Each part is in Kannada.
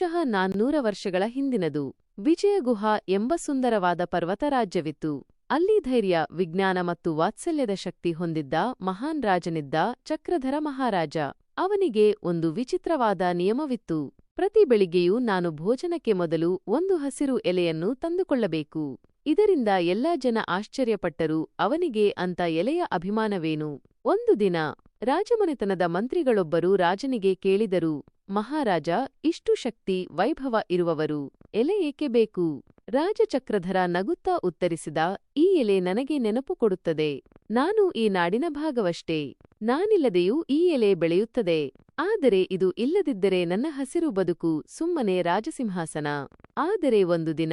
ಬಹುಶಃ ನಾನ್ನೂರ ವರ್ಷಗಳ ಹಿಂದಿನದು. ವಿಜಯಗುಹಾ ಎಂಬ ಸುಂದರವಾದ ಪರ್ವತ ರಾಜ್ಯವಿತ್ತು. ಅಲ್ಲಿ ಧೈರ್ಯ, ವಿಜ್ಞಾನ ಮತ್ತು ವಾತ್ಸಲ್ಯದ ಶಕ್ತಿ ಹೊಂದಿದ್ದ ಮಹಾನ್ ರಾಜನಿದ್ದ ಚಕ್ರಧರ ಮಹಾರಾಜ. ಅವನಿಗೆ ಒಂದು ವಿಚಿತ್ರವಾದ ನಿಯಮವಿತ್ತು. ಪ್ರತಿ ಬೆಳಿಗ್ಗೆಯೂ ನಾನು ಭೋಜನಕ್ಕೆ ಮೊದಲು ಒಂದು ಹಸಿರು ಎಲೆಯನ್ನು ತಂದುಕೊಳ್ಳಬೇಕು. ಇದರಿಂದ ಎಲ್ಲಾ ಜನ ಆಶ್ಚರ್ಯಪಟ್ಟರು, ಅವನಿಗೆ ಅಂತ ಎಲೆಯ ಅಭಿಮಾನವೇನು? ಒಂದು ದಿನ ರಾಜಮನೆತನದ ಮಂತ್ರಿಗಳೊಬ್ಬರು ರಾಜನಿಗೆ ಕೇಳಿದರು, ಮಹಾರಾಜ, ಇಷ್ಟು ಶಕ್ತಿ, ವೈಭವ ಇರುವವರು, ಎಲೆ ಏಕೆ ಬೇಕು? ರಾಜಚಕ್ರಧರ ನಗುತ್ತಾ ಉತ್ತರಿಸಿದ, ಈ ಎಲೆ ನನಗೆ ನೆನಪು ಕೊಡುತ್ತದೆ, ನಾನು ಈ ನಾಡಿನ ಭಾಗವಷ್ಟೇ, ನಾನಿಲ್ಲದೆಯೂ ಈ ಎಲೆ ಬೆಳೆಯುತ್ತದೆ, ಆದರೆ ಇದು ಇಲ್ಲದಿದ್ದರೆ ನನ್ನ ಹಸಿರು ಬದುಕು ಸುಮ್ಮನೆ ರಾಜಸಿಂಹಾಸನ, ಆದರೆ ಒಂದು ದಿನ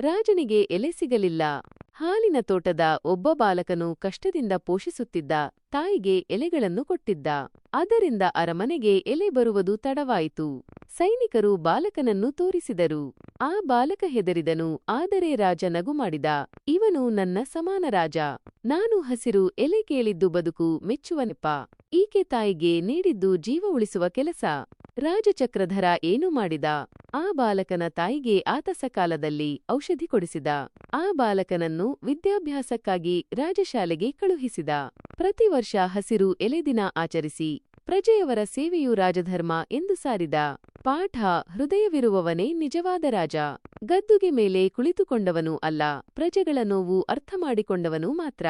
ರಾಜನಿಗೆ ಎಲೆ ಸಿಗಲಿಲ್ಲ ಹಾಲಿನ ತೋಟದ ಒಬ್ಬ ಬಾಲಕನು ಕಷ್ಟದಿಂದ ಪೋಷಿಸುತ್ತಿದ್ದ ತಾಯಿಗೆ ಎಲೆಗಳನ್ನು ಕೊಟ್ಟಿದ್ದ. ಅದರಿಂದ ಅರಮನೆಗೆ ಎಲೆ ಬರುವುದು ತಡವಾಯಿತು. ಸೈನಿಕರು ಬಾಲಕನನ್ನು ತೋರಿಸಿದರು. ಆ ಬಾಲಕ ಹೆದರಿದನು, ಆದರೆ ರಾಜ ನಗು ಮಾಡಿದ, ಇವನು ನನ್ನ ಸಮಾನ ರಾಜ. ನಾನು ಹಸಿರು ಎಲೆ ಕೇಳಿದ್ದು ಬದುಕು ಮೆಚ್ಚುವನೆಪ್ಪ. ಈಕೆ ತಾಯಿಗೆ ನೀಡಿದ್ದು ಜೀವ ಉಳಿಸುವ ಕೆಲಸ. ರಾಜಚಕ್ರಧರ ಏನು ಮಾಡಿದ? ಆ ಬಾಲಕನ ತಾಯಿಗೆ ಆತ ಸಕಾಲದಲ್ಲಿ ಔಷಧಿ ಕೊಡಿಸಿದ. ಆ ಬಾಲಕನನ್ನು ವಿದ್ಯಾಭ್ಯಾಸಕ್ಕಾಗಿ ರಾಜಶಾಲೆಗೆ ಕಳುಹಿಸಿದ. ಪ್ರತಿ ವರ್ಷ ಹಸಿರು ಎಲೆ ದಿನ ಆಚರಿಸಿ ಪ್ರಜೆಯವರ ಸೇವೆಯು ರಾಜಧರ್ಮ ಎಂದು ಸಾರಿದ. ಪಾಠ ಹೃದಯವಿರುವವನೇ ನಿಜವಾದ ರಾಜ. ಗದ್ದುಗೆ ಮೇಲೆ ಕುಳಿತುಕೊಂಡವನು ಅಲ್ಲ, ಪ್ರಜೆಗಳ ನೋವು ಅರ್ಥ ಮಾಡಿಕೊಂಡವನು ಮಾತ್ರ.